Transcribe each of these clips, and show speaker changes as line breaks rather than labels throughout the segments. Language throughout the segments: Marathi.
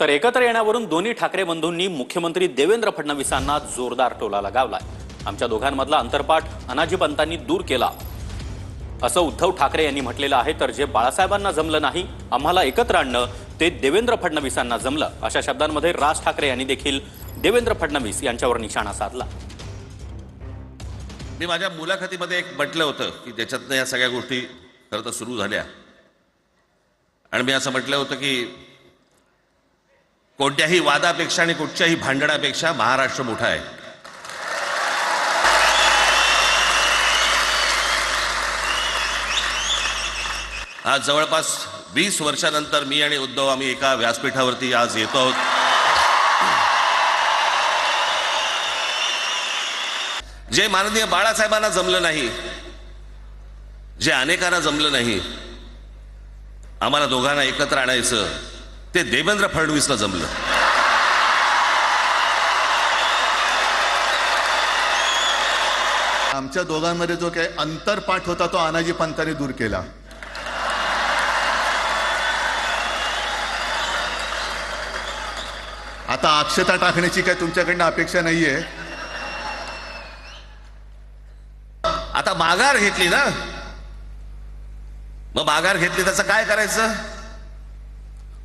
तर एकत्र येण्यावरून दोन्ही ठाकरे बंधूंनी मुख्यमंत्री देवेंद्र फडणवीसांना जोरदार टोला लगावलाय. आमच्या दोघांमधला अंतरपाठ अनाजी पंतांनी दूर केला. असं उद्धव ठाकरे यांनी म्हटलेलं आहे तर जे बाळासाहेबांना जमलं नाही आम्हाला एकत्र आणणं ते देवेंद्र फडणवीसांना जमलं. अशा शब्दांमध्ये राज ठाकरे यांनी देखील देवेंद्र फडणवीस यांच्यावर निशाणा साधला.
मी माझ्या मुलाखतीमध्ये एक म्हटलं होतं की ज्याच्यातनं या सगळ्या गोष्टी खरं तर सुरू झाल्या. आणि मी असं म्हटलं होतं की कोणत्याही वादापेक्षा आणि कुठच्याही भांडणापेक्षा महाराष्ट्र मोठा आहे. आज जवळपास वीस वर्षानंतर मी आणि उद्धव आम्ही एका व्यासपीठावरती आज येतो आहोत. जे माननीय बाळासाहेबांना जमलं नाही जे अनेकांना जमलं नाही आम्हाला दोघांना एकत्र आणायचं ते देवेंद्र फडणवीसला जमलं.
आमच्या दोघांमध्ये जो काही अंतरपाठ होता तो अनाजी पंताने दूर केला. आता अक्षता टाकण्याची काय तुमच्याकडनं अपेक्षा नाहीये.
आता माघार घेतली ना? मग माघार घेतली त्याचं काय करायचं?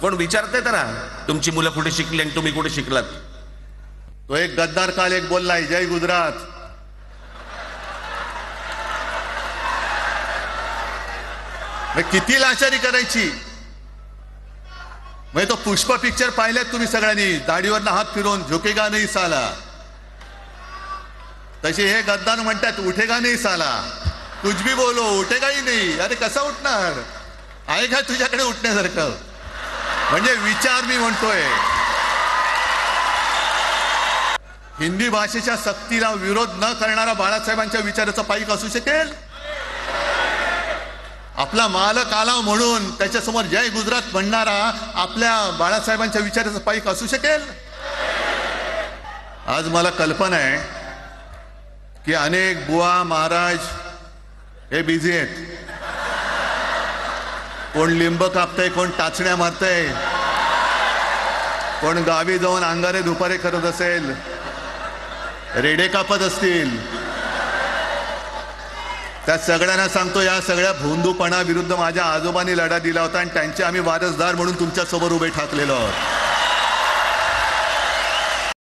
कोण विचारते ना तुमची मुलं कुठे शिकली आणि तुम्ही कुठे शिकलात?
तो एक गद्दार काल एक बोललाय जय गुजरात. किती लाचारी करायची? म्हणजे तो पुष्प पिक्चर पाहिलेत तुम्ही सगळ्यांनी. दाढीवरनं हात फिरवून झुकेगा नाही साला. तसे हे गद्दार म्हणतात उठेगा नाही साला. तुझ भी बोलो उठेगाही नाही अरे कसा उठणार? आहे का तुझ्याकडे उठण्यासारखं? म्हणजे विचार मी म्हणतोय. हिंदी भाषेच्या सक्तीला विरोध न करणारा बाळासाहेबांच्या विचाराचा पाईक असू शकेल? आपला मालक आला म्हणून त्याच्यासमोर जय गुजरात म्हणणारा आपल्या बाळासाहेबांच्या विचाराचा पाईक असू शकेल? आज मला कल्पना आहे की अनेक बुवा महाराज हे बिझी आहेत. कोण लिंब कापतंय कोण टाचण्या मारतंय कोण गावी जाऊन अंगारे दुपारे करत असेल रेडे कापत असतील. त्या सगळ्यांना सांगतो या सगळ्या भोंदूपणा विरुद्ध माझ्या आजोबांनी लढा दिला होता आणि त्यांचे आम्ही वारसदार म्हणून तुमच्यासोबत उभे ठाकलेलो आहोत.